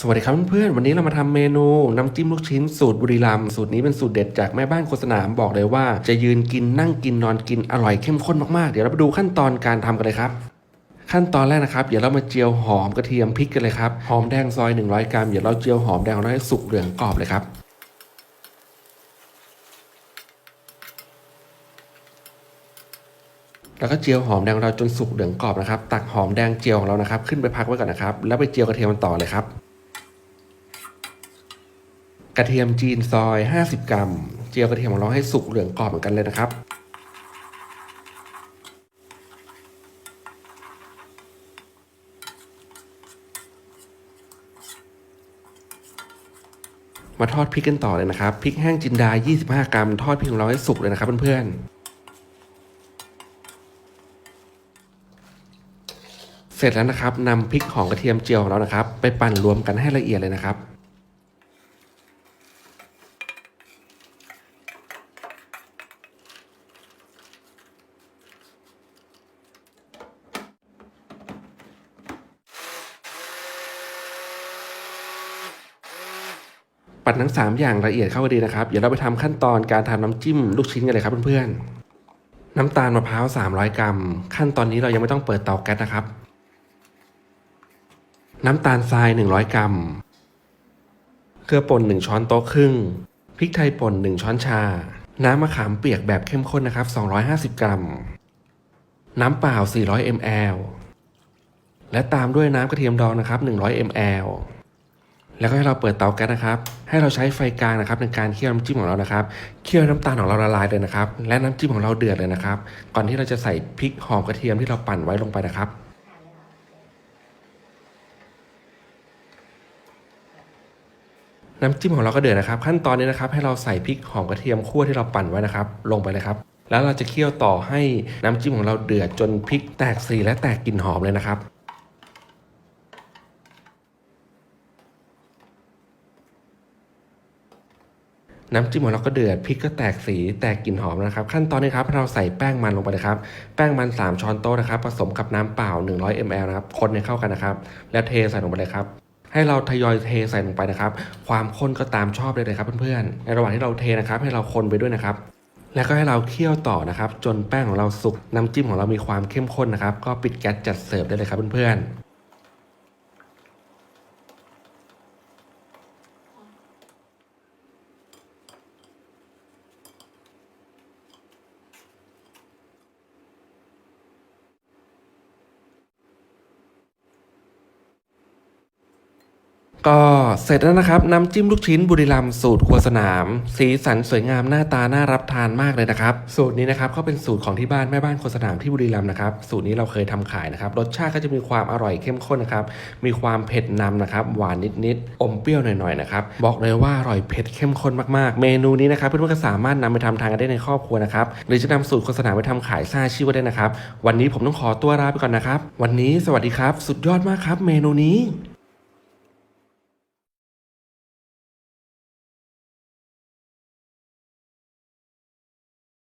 สวัสดีครับเพื่อนๆวันนี้เรามาทำเมนูน้ำจิ้มลูกชิ้นสูตรบุรีรัมย์สูตรนี้เป็นสูตรเด็ดจากแม่บ้านโฆษณาบอกเลยว่า จะยืนกินนั่งกินนอนกินอร่อยเข้มข้นมากๆ เดี๋ยวเราไปดูขั้นตอนการทำกันเลยครับ ขั้นตอนแรกนะครับ เดี๋ยวเรามาเจียวหอมกระเทียมพริกกันเลยครับหอมแดงซอย 100 กรัมเดี๋ยวเราเจียวหอมแดงเราให้สุกเหลืองกรอบเลยครับแล้วก็เจียวหอมแดงเราจนสุกเหลืองกรอบนะครับ ตักหอมแดงเจียวของเรานะครับ ขึ้นไปพักไว้ก่อนนะครับ แล้วไปเจียวกระเทียมต่อเลยครับ กระเทียมจีนซอย 50 กรัม เจียวกระเทียมของเราให้สุกเหลืองกรอบเหมือนกันเลยนะครับ มาทอดพริกกันต่อเลยนะครับพริกแห้งจินดา 25 กรัม ทอดพริกของเราให้สุกเลยนะครับเพื่อนๆเสร็จแล้วนะครับนำพริกหอมกระเทียมเจียวของเรานะครับ ไปปั่นรวมกันให้ละเอียดเลยนะครับ ปั่นทั้ง 3 อย่างละเอียดเข้ากันดีนะครับ เดี๋ยวเราไปทำขั้นตอนการทำน้ำจิ้มลูกชิ้นกันเลยครับเพื่อนๆ น้ำตาลมะพร้าว 300 กรัม ขั้นตอนนี้เรายังไม่ต้องเปิดเตาแก๊สนะครับ น้ำตาลทราย 100 กรัม เกลือป่น 1 ช้อนโต๊ะครึ่ง พริกไทยป่น 1 ช้อนชา น้ำมะขามเปียกแบบเข้มข้นนะครับ 250 กรัม น้ำเปล่า 400 ml และตามด้วยน้ำกระเทียมดองนะครับ 100 ml แล้วก็ให้เราเปิดเตาแก๊สนะครับ ให้เราใช้ไฟกลางนะครับในการเคี่ยวน้ำจิ้มของเรานะครับ เคี่ยวน้ำตาลของเราละลายเลยนะครับ และน้ำจิ้มของเราเดือดเลยนะครับ ก่อนที่เราจะใส่พริกหอมกระเทียมที่เราปั่นไว้ลงไปนะครับน้ำจิ้มของเราก็เดือดนะครับ ขั้นตอนนี้นะครับ ให้เราใส่พริกหอมกระเทียมคั่วที่เราปั่นไว้นะครับ ลงไปเลยครับ แล้วเราจะเคี่ยวต่อให้น้ำจิ้มของเราเดือดจนพริกแตกสีและแตกกลิ่นหอมเลยนะครับ น้ำจิ้มของเราก็เดือดพริกก็แตกสีแตกกลิ่นหอมนะครับ ขั้นตอนนี้ครับเราใส่แป้งมันลงไปเลยครับ แป้งมัน 3 ช้อนโต๊ะนะครับ ผสมกับน้ำเปล่า 100 ml นะครับคนให้เข้ากันนะครับ แล้วเทใส่ลงไปเลยครับให้เราทยอยเทใส่ลงไปนะครับ ความข้นก็ตามชอบเลยเลยครับเพื่อนๆในระหว่างที่เราเทนะครับ ให้เราคนไปด้วยนะครับ แล้วก็ให้เราเคี่ยวต่อนะครับ จนแป้งของเราสุกน้ำจิ้มของเรามีความเข้มข้นนะครับ ก็ปิดแก๊สจัดเสิร์ฟได้เลยครับเพื่อนๆ ก็เสร็จแล้วนะครับน้ำจิ้มลูกชิ้นบุรีรัมย์สูตรครัวสนาม สีสันสวยงามหน้าตาน่ารับทานมากเลยนะครับ สูตรนี้นะครับก็เป็นสูตรของที่บ้านแม่บ้านครัวสนามที่บุรีรัมย์นะครับสูตรนี้เราเคยทำขายนะครับรสชาติก็จะมีความอร่อยเข้มข้นนะครับมีความเผ็ดนำนะครับหวานนิดๆอมเปรี้ยวหน่อยๆนะครับบอกเลยว่าอร่อยเผ็ดเข้มข้นมากๆ เมนูนี้นะครับเพื่อนๆก็สามารถนำไปทำทานกันได้ในครอบครัวนะครับหรือจะนำสูตรโฆษณามไปทำขายสร้างชีพได้นะครับ วันนี้ผมต้องขอตัวลาไปก่อนนะครับ วันนี้สวัสดีครับ สุดยอดมากครับ เมนูนี้